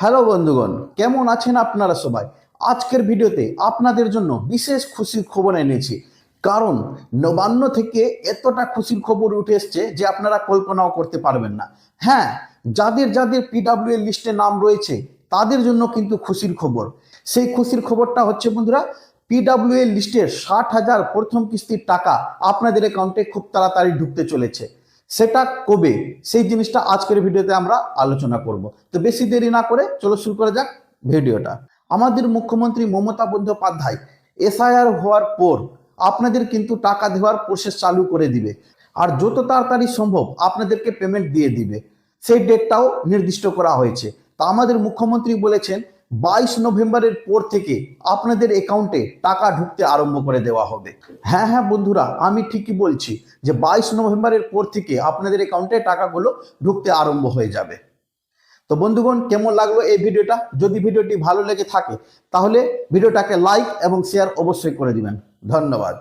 Hello বন্ধুগণ, কেমন আছেন আপনারা সবাই? আজকের ভিডিওতে আপনাদের জন্য বিশেষ খুশির খবর এনেছি। কারণ নবান্ন থেকে এতটা খুশির খবর উঠে এসছে যে আপনারা কল্পনাও করতে পারবেন না। হ্যাঁ যাদের যাদের পিডাব্লিউ এর লিস্টে নাম রয়েছে, তাদের জন্য কিন্তু খুশির খবর। সেই খুশির খবরটা হচ্ছে বন্ধুরা পিডাব্লিউ এর লিস্টের ষাট হাজার প্রথম কিস্তির টাকা আপনাদের অ্যাকাউন্টে খুব তাড়াতাড়ি ঢুকতে চলেছে। সেটা কবে? সেই জিনিসটা আজকের ভিডিওতে আমরা আলোচনা করব। তো বেশি দেরি না করে চলো শুরু করা যাক ভিডিওটা। আমাদের মুখ্যমন্ত্রী মমতা বন্দ্যোপাধ্যায় এসআইআর হওয়ার পর আপনাদের কিন্তু টাকা দেওয়ার প্রসেস চালু করে দিবে। আর যত তাড়াতাড়ি সম্ভব আপনাদেরকে পেমেন্ট দিয়ে দিবে। সেই ডেটটাও নির্দিষ্ট করা হয়েছে। তা আমাদের মুখ্যমন্ত্রী বলেছেন বাইশ নভেম্বরের পর থেকে আপনাদের অ্যাকাউন্টে টাকা ঢুকতে আরম্ভ করে দেওয়া হবে। হ্যাঁ হ্যাঁ বন্ধুরা, আমি ঠিকই বলছি যে বাইশ নভেম্বরের পর থেকে আপনাদের অ্যাকাউন্টে টাকাগুলো ঢুকতে আরম্ভ হয়ে যাবে। তো বন্ধুগণ, কেমন লাগল এই ভিডিওটা? যদি ভিডিওটি ভালো লেগে থাকে, তাহলে ভিডিওটাকে লাইক এবং শেয়ার অবশ্যই করে দিবেন। ধন্যবাদ।